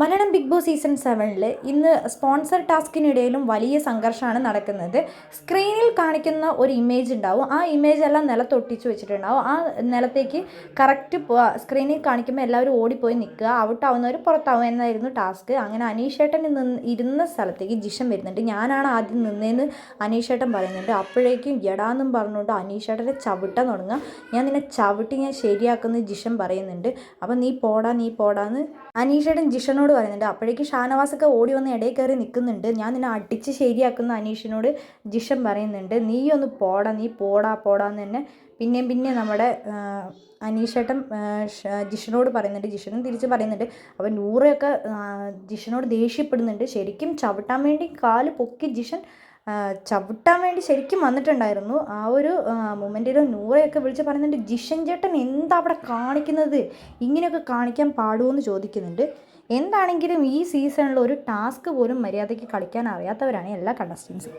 Malayalam big boss season സെവനിൽ ഇന്ന് sponsor ടാസ്കിനിടയിലും വലിയ സംഘർഷമാണ് നടക്കുന്നത്. സ്ക്രീനിൽ കാണിക്കുന്ന ഒരു ഇമേജ് ഉണ്ടാവും. ആ ഇമേജ് എല്ലാം നിലത്തൊട്ടിച്ച് വെച്ചിട്ടുണ്ടാവും. ആ നിലത്തേക്ക് കറക്റ്റ് സ്ക്രീനിൽ കാണിക്കുമ്പോൾ എല്ലാവരും ഓടിപ്പോയി നിൽക്കുക ഔട്ടാവുന്നവർ പുറത്താവും എന്നായിരുന്നു ടാസ്ക്. അങ്ങനെ അനീഷേട്ടൻ നിന്ന് ഇരുന്ന സ്ഥലത്തേക്ക് ജിഷൻ വരുന്നുണ്ട്. ഞാനാണ് ആദ്യം നിന്നേന്ന് അനീഷേട്ടൻ പറയുന്നുണ്ട്. അപ്പോഴേക്കും എടാന്നും പറഞ്ഞുകൊണ്ട് അനീഷേട്ടനെ ചവിട്ടാൻ തുടങ്ങുക. ഞാൻ നിന്നെ ചവിട്ടി ഞാൻ ശരിയാക്കുന്ന ജിഷൻ പറയുന്നുണ്ട്. അപ്പം നീ പോടാ നീ പോടാന്ന് അനീഷേട്ടൻ ജിഷനോട് പറയുന്നുണ്ട്. അപ്പോഴേക്കും ഷാനവാസൊക്കെ ഓടി വന്ന് ഇടയിൽ കയറി നിൽക്കുന്നുണ്ട്. ഞാൻ നിന്നെ അടിച്ച് ശരിയാക്കുന്ന അനീഷിനോട് ജിഷൻ പറയുന്നുണ്ട്. നീ ഒന്ന് പോടാ നീ പോടാ പോടാന്ന് തന്നെ പിന്നെയും പിന്നെ നമ്മുടെ അനീഷേട്ടൻ ജിഷനോട് പറയുന്നുണ്ട്. ജിഷനും തിരിച്ച് പറയുന്നുണ്ട്. അപ്പോൾ നൂറയൊക്കെ ജിഷനോട് ദേഷ്യപ്പെടുന്നുണ്ട്. ശരിക്കും ചവിട്ടാൻ വേണ്ടി കാൽ പൊക്കി ജിഷൻ ചവിട്ടാൻ വേണ്ടി ശരിക്കും വന്നിട്ടുണ്ടായിരുന്നു. ആ ഒരു മൊമെന്റിൽ നൂറയൊക്കെ വിളിച്ച് പറയുന്നുണ്ട് ജിഷൻ ചേട്ടൻ എന്താ അവിടെ കാണിക്കുന്നത്? ഇങ്ങനെയൊക്കെ കാണിക്കാൻ പാടുമോ എന്ന് ചോദിക്കുന്നുണ്ട്. എന്താണെങ്കിലും ഈ സീസണിൽ ഒരു ടാസ്ക് പോലും മര്യാദയ്ക്ക് കളിക്കാൻ അറിയാത്തവരാണ് എല്ലാ കണ്ടസ്റ്റൻസും